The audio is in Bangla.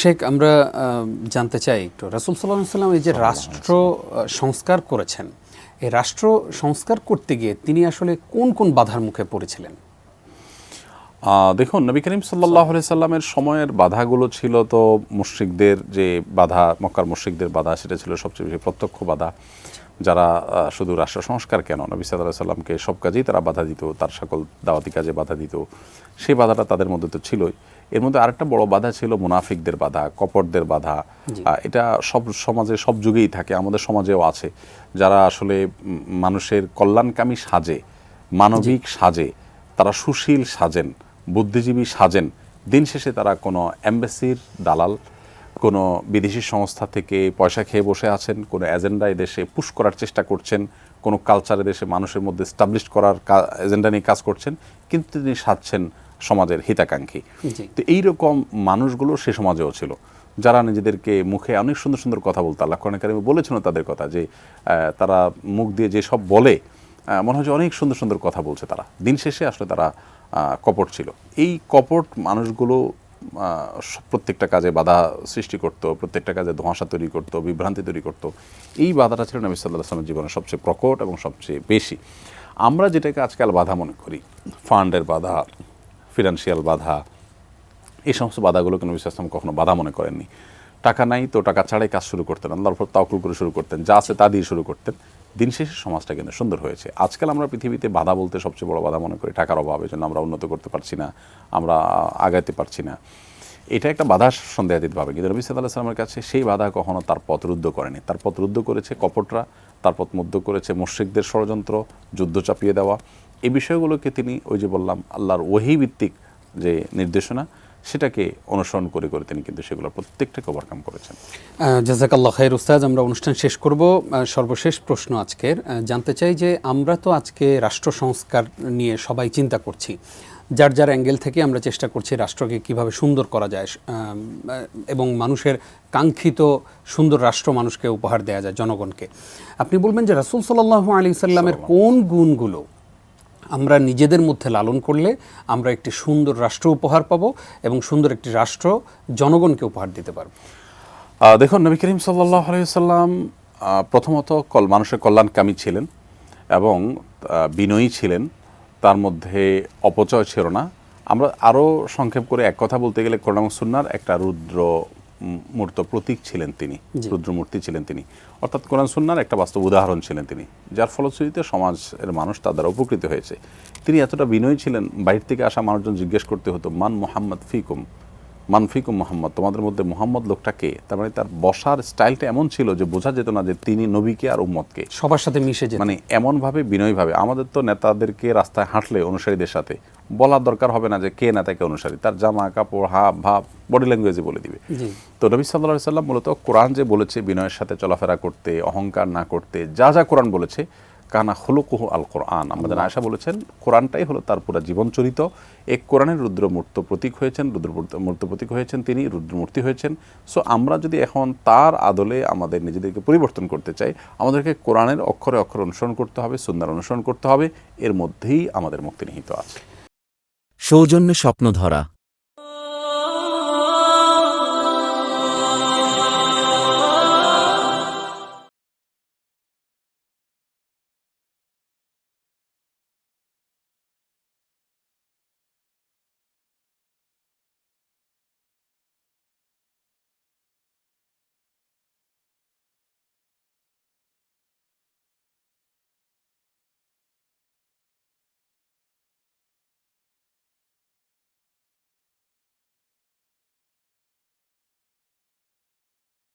শেখ আমরা জানতে চাই একটু। রাসুল সাল্লাহ সাল্লাম এই যে রাষ্ট্র সংস্কার করেছেন এই রাষ্ট্র সংস্কার করতে গিয়ে তিনি আসলে কোন কোন বাধার মুখে পড়েছিলেন? দেখুন নবী করিম সাল্লাহ সাল্লামের সময়ের বাধাগুলো ছিল তো মুশ্রিকদের যে বাধা মক্কার মুশ্রিকদের বাধা সেটা ছিল সবচেয়ে বেশি প্রত্যক্ষ বাধা। যারা শুধু রাষ্ট্র সংস্কার কেন? নবী সাল্লাহ সাল্লামকে সব কাজেই তারা বাধা দিত তার সকল দাওয়াতি কাজে বাধা দিত। সেই বাধাটা তাদের মধ্যে তো ছিলই। এর মধ্যে আরেকটা বড় বাধা ছিল মুনাফিকদের বাধা কপটদের বাধা। এটা সব সমাজে সব যুগেই থাকে আমাদের সমাজেও আছে। যারা আসলে মানুষের কল্যাণকামী সাজে মানবিক সাজে তারা সুশীল সাজেন বুদ্ধিজীবী সাজেন। দিন শেষে তারা কোনো অ্যাম্বাসির দালাল কোনো বিদেশি সংস্থা থেকে পয়সা খেয়ে বসে আছেন কোনো এজেন্ডা দেশে পুশ করার চেষ্টা করছেন কোনো কালচারে দেশে মানুষের মধ্যে স্টাবলিশ করার এজেন্ডা নিয়ে কাজ করছেন কিন্তু তিনি সাজছেন সমাজের হিতাকাঙ্ক্ষী। তো এইরকম মানুষগুলো সে সমাজেও ছিল। যারা নিজেদেরকে মুখে অনেক সুন্দর সুন্দর কথা বলতো। আল্লাহ কোরআন কারিমে বলেছিল তাদের কথা যে তারা মুখ দিয়ে যে সব বলে মনে হয় যে অনেক সুন্দর সুন্দর কথা বলছে তারা। দিন শেষে আসলে তারা কপট ছিল। এই কপট মানুষগুলো প্রত্যেকটা কাজে বাধা সৃষ্টি করতো প্রত্যেকটা কাজে ধোঁয়াশা তৈরি করতো বিভ্রান্তি তৈরি করতো। এই বাধাটা ছিল নবী সাল্লাহ আসলামের জীবনে সবচেয়ে প্রকট এবং সবচেয়ে বেশি। আমরা যেটাকে আজকাল বাধা মনে করি ফান্ডের বাধা ফিনান্সিয়াল বাধা, এই সমস্ত বাধাগুলোকে নবী ইসলাম কখনো বাধা মনে করেননি। টাকা নাই তো টাকা ছাড়াই কাজ শুরু করতেন, আল্লাহর উপর তাওকুল করে শুরু করতেন, যা আছে তা দিয়ে শুরু করতেন। দিন শেষে সমাজটা কিন্তু সুন্দর হয়েছে। আজকাল আমরা পৃথিবীতে বাধা বলতে সবচেয়ে বড় বাধা মনে করি টাকার অভাবে জন্য, আমরা উন্নত করতে পারছি না, আমরা আগাইতে পারছি না। এটা একটা বাধা সন্দেহাতীত ভাবে, কিন্তু নবী সাল্লাহ সাল্লামের কাছে সেই বাধা কখনো তার পথ রুদ্ধ করেনি। তার পথ রুদ্ধ করেছে কপটরা, তার পথ মুদ্ধ করেছে মুশ্রিকদের ষড়যন্ত্র, যুদ্ধ চাপিয়ে দেওয়া এই বিষয়গুলোকে তিনি ওই যে বললাম আল্লাহর ওহি ভিত্তিক যে নির্দেশনা সেটাকে অনুসরণ করে করে তিনি কিন্তু সেগুলো প্রত্যেকটাকে ওভারকাম করেছেন। জাজাকাল্লাহ খায়ের উস্তাদ আমরা অনুষ্ঠান শেষ করব। সর্বশেষ প্রশ্ন আজকের। জানতে চাই যে আমরা তো আজকে রাষ্ট্র সংস্কার নিয়ে সবাই চিন্তা করছি। যার যার অ্যাঙ্গেল থেকে আমরা চেষ্টা করছি রাষ্ট্রকে কীভাবে সুন্দর করা যায় এবং মানুষের কাঙ্ক্ষিত সুন্দর রাষ্ট্র মানুষকে উপহার দেওয়া যায় জনগণকে। আপনি বলবেন যে রাসুল সাল্লাহ আলী সাল্লামের কোন গুণগুলো আমরা নিজেদের মধ্যে লালন করলে আমরা একটি সুন্দর রাষ্ট্র উপহার পাবো এবং সুন্দর একটি রাষ্ট্র জনগণকে উপহার দিতে পারব। দেখুন, নবী করিম সাল্লাহ আলাইসাল্লাম প্রথমত কল, মানুষের কল্যাণকামী ছিলেন এবং বিনয়ী ছিলেন। তার মধ্যে অপচয় ছিল না। আমরা আরও সংক্ষেপ করে এক কথা বলতে গেলে কোরআন সুন্নার একটা রুদ্র মূর্ত প্রতীক ছিলেন তিনি রুদ্রমূর্তি ছিলেন তিনি। অর্থাৎ কোরআন সুন্নার একটা বাস্তব উদাহরণ ছিলেন তিনি যার ফলশ্রুতিতে সমাজের মানুষ তার দ্বারা উপকৃত হয়েছে। তিনি এতটা বিনয়ী ছিলেন বাইরে থেকে আসা মানুষজন জিজ্ঞেস করতে হতো মান মোহাম্মদ ফিকুম? মানফিকুম মোহাম্মদ তোমাদের মধ্যে মোহাম্মদ লোকটা কে? তার মানে তার বসার স্টাইলটা এমন ছিল যে বোঝা যেত না যে তিনি নবীকে আর উম্মতকে। সবার সাথে মিশে যেতে। মানে এমনভাবে বিনয়ীভাবে আমাদের তো নেতাদেরকে রাস্তায় হাঁটলে অনুসারীদের সাথে। বলার দরকার হবে না যে কে নেতাকে অনুসারী তার জামা কাপড় হাব ভাব বডি ল্যাঙ্গুয়েজে বলে দিবে। তো নবী সাল্লাহ সাল্লাম মূলত কোরআন যে বলেছে বিনয়ের সাথে চলাফেরা করতে অহংকার না করতে যা যা কোরআন বলেছে কানা হলুকুহু আল কোরআন। আমাদের আয়সা বলেছেন কোরআনটাই হলো তার পুরো জীবন চরিত এক কোরআনের রুদ্রমূর্ত প্রতীক হয়েছেন রুদ্রমূর্ত প্রতীক হয়েছেন তিনি রুদ্রমূর্তি হয়েছেন। সো আমরা যদি এখন তার আদলে আমাদের নিজেদেরকে পরিবর্তন করতে চাই আমাদেরকে কোরআনের অক্ষরে অক্ষরে অনুসরণ করতে হবে সুন্দর অনুসরণ করতে হবে এর মধ্যেই আমাদের মুক্তি নিহিত আছে। সৌজন্যে স্বপ্ন ধরা